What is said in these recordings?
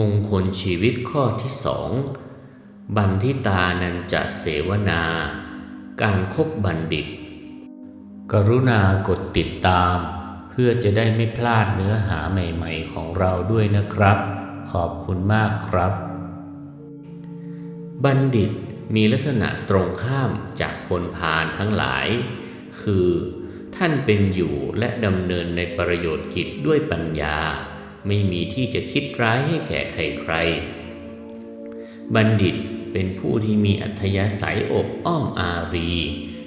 มงคลชีวิตข้อที่สองบันทิตานันจะเสวนา การคบบัณฑิต กรุณากดติดตาม เพื่อจะได้ไม่พลาดเนื้อหาใหม่ๆของเราด้วยนะครับ ขอบคุณมากครับ บัณฑิตมีลักษณะตรงข้ามจากคนพาลทั้งหลาย คือ ท่านเป็นอยู่และดำเนินในประโยชน์กิจด้วยปัญญา ไม่มีที่จะคิดร้ายให้แก่ใครๆบัณฑิตเป็นผู้ที่มีอัธยาศัยอบอ้อมอารี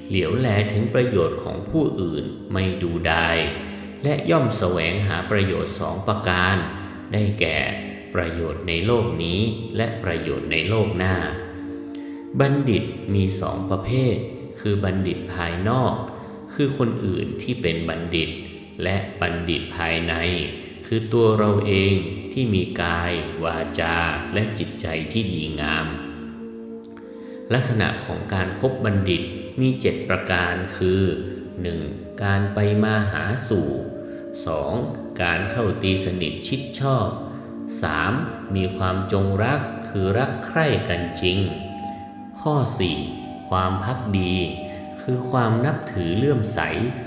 เหลียวแลถึงประโยชน์ของผู้อื่นไม่ดูดายและย่อมแสวงหาประโยชน์สองประการ ได้แก่ประโยชน์ในโลกนี้และประโยชน์ในโลกหน้า บัณฑิตมีสองประเภท คือบัณฑิตภายนอก คือคนอื่นที่เป็นบัณฑิต และบัณฑิตภายใน คือตัวเราเองที่มีกาย วาจา และจิตใจที่ดีงาม ลักษณะของการครบบัณฑิตมีเจ็ดประการคือ 1. การไปมาหาสู่ 2. การเข้าตีสนิทชิดชอบ 3. มีความจงรักคือรักใคร่กันจริง ข้อ 4. ความพักดี คือความนับถือเลื่อมใส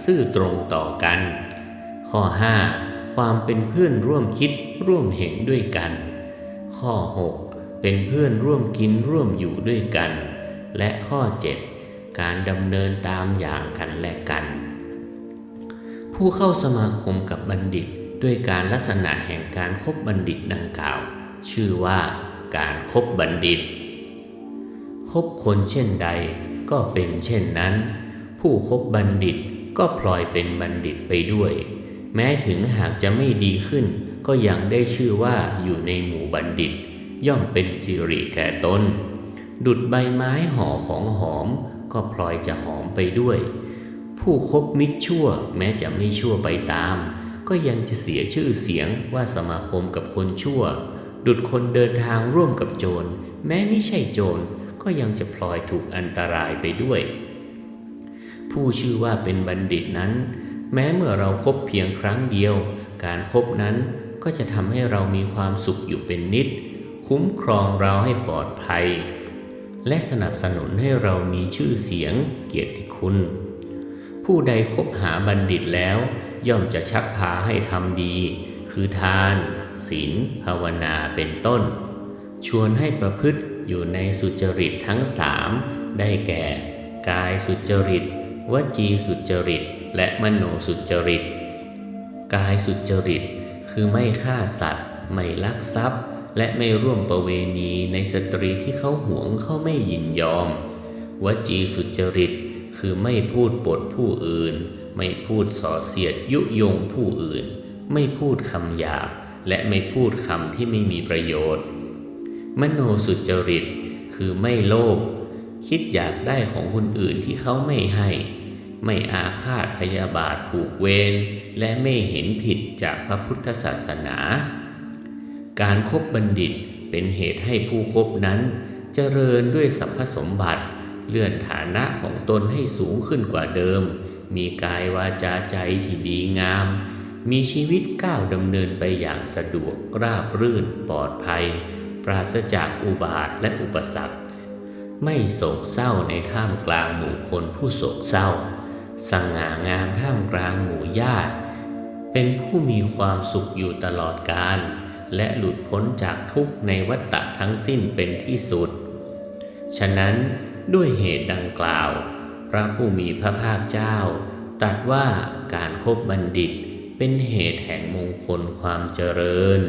ซื่อตรงต่อกัน ข้อ 5. ความเป็นเพื่อนร่วมคิดร่วมเห็นด้วยกัน ข้อ 6. เป็นเพื่อนร่วมกินร่วมอยู่ด้วยกัน และข้อ 7. การดำเนินตามอย่างกันและกัน ผู้เข้าสมาคมกับบัณฑิตด้วยการลักษณะแห่งการคบบัณฑิตดังกล่าว ชื่อว่าการคบบัณฑิต คบคนเช่นใดก็เป็นเช่นนั้น ผู้คบบัณฑิตก็พลอยเป็นบัณฑิตไปด้วย แม้ถึงหากจะไม่ดีขึ้น ก็ยังได้ชื่อว่าอยู่ในหมู่บัณฑิต ย่อมเป็นสิริแก่ตนดุดใบไม้ห่อของหอม ก็พลอยจะหอมไปด้วย ผู้คบมิตรชั่วแม้จะไม่ชั่วไปตาม ก็ยังจะเสียชื่อเสียงว่าสมาคมกับคนชั่ว ดุดคนเดินทางร่วมกับโจร แม้ไม่ใช่โจรก็ยังจะพลอยถูกอันตรายไปด้วย ผู้ชื่อว่าเป็นบัณฑิตนั้น แม้เมื่อเราครบเพียงครั้งเดียว การครบนั้นก็จะทำให้เรามีความสุขอยู่เป็นนิด คุ้มครองเราให้ปลอดภัย และสนับสนุนให้เรามีชื่อเสียงเกียรติคุณ ผู้ใดคบหาบัณฑิตแล้ว ย่อมจะชักพาให้ทำดี คือทาน ศีลภาวนาเป็นต้น ชวนให้ประพฤติอยู่ในสุจริตทั้งสามได้แก่ กายสุจริต วจีสุจริต และมโนสุจริต กายสุจริต คือไม่ฆ่าสัตว์ ไม่ลักทรัพย์ และไม่ร่วมประเวณีในสตรีที่เขาหวงเขาไม่ยินยอม วจีสุจริต คือไม่พูดปดผู้อื่น ไม่พูดส่อเสียดยุยงผู้อื่น ไม่พูดคำหยาบ และไม่พูดคำที่ไม่มีประโยชน์ มโนสุจริต คือไม่โลภคิดอยากได้ของคนอื่นที่เขาไม่ให้ ไม่อาฆาตพยาบาทผูกเวรและไม่เห็นผิดจากพระพุทธศาสนา การครบบัณฑิตเป็นเหตุให้ผู้คบนั้นเจริญด้วยสัพพสมบัติ เลื่อนฐานะของตนให้สูงขึ้นกว่าเดิม มีกายวาจาใจที่ดีงาม มีชีวิตก้าวดำเนินไปอย่างสะดวกราบรื่นปลอดภัย ปราศจากอุบาทและอุปสรรค ไม่โศกเศร้าในท่ามกลางหมู่คนผู้โศกเศร้า สง่างามท่ามกลางหมู่ญาติ เป็นผู้มีความสุขอยู่ตลอดกาลและหลุดพ้นจากทุกข์ในวัฏฏะทั้งสิ้นเป็นที่สุด ฉะนั้นด้วยเหตุดังกล่าว พระผู้มีพระภาคเจ้าตรัสว่าการครบบัณฑิตเป็นเหตุแห่งมงคลความเจริญ